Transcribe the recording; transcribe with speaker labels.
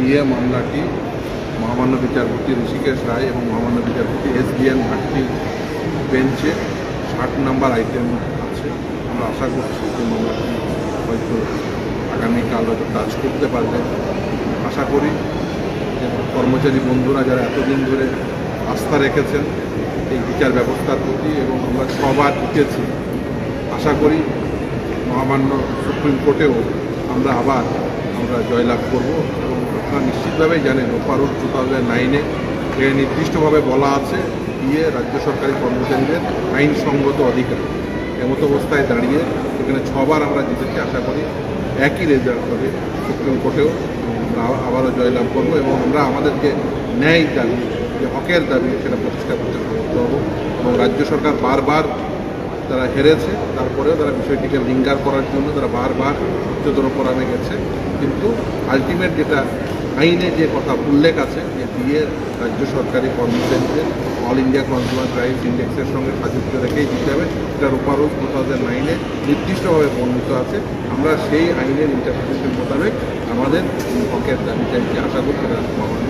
Speaker 1: DA মামলাটি মহামান্য বিচারপতি ঋষিকেশ রায় এবং মহামান্য বিচারপতি এস বি এন ভাট্টি বেঞ্চে ষাট নাম্বার আইটেম আছে। আমরা আশা করছি যে মামলাটি হয়তো আগামীকাল হয়তো কাজ করতে পারবে। আশা করি কর্মচারী বন্ধুরা যারা এতদিন ধরে আস্থা রেখেছেন এই বিচার ব্যবস্থার প্রতি এবং আমরা ছবার জিতেছি আশা করি মহামান্য সুপ্রিম কোর্টেও আমরা আবার আমরা জয়লাভ করব এবং আপনারা নিশ্চিতভাবেই জানেন ওপারুল টু থাউজেন্ড নাইনে এ নির্দিষ্টভাবে বলা আছে, দিয়ে রাজ্য সরকারি কর্মচারীদের আইনসঙ্গত অধিকার। এমতো অবস্থায় দাঁড়িয়ে এখানে ছবার আমরা জিতেছি আশা করি। একই রেজাল্ট হবে সুপ্রিম কোর্টেও আমরা আবারও জয়লাভ করব এবং আমরা আমাদেরকে ন্যায় দাবি, যে হকের দাবি, সেটা প্রতিষ্ঠা করতে করতে হব। এবং রাজ্য সরকার বারবার তারা হেরেছে, তারপরেও তারা বিষয়টিকে লিঙ্গার করার জন্য তারা বারবার উচ্চতর ফোরামে গেছে। কিন্তু আলটিমেট যেটা আইনে যে কথা উল্লেখ আছে, যে দিয়ে রাজ্য সরকারি কর্মচারীদের অল ইন্ডিয়া কনজিউমার প্রাইস ইন্ডেক্সের সঙ্গে সাযুক্ত রেখেই দিতে হবে। এটার ওপারও টু থাউজেন্ড নাইনে নির্দিষ্টভাবে বর্ণিত আছে। আমরা সেই আইনের ইন্টারপ্রিটেশন মোতাবেক আমাদের হকের দাবিটাকে আশা করি তারা মহামান্য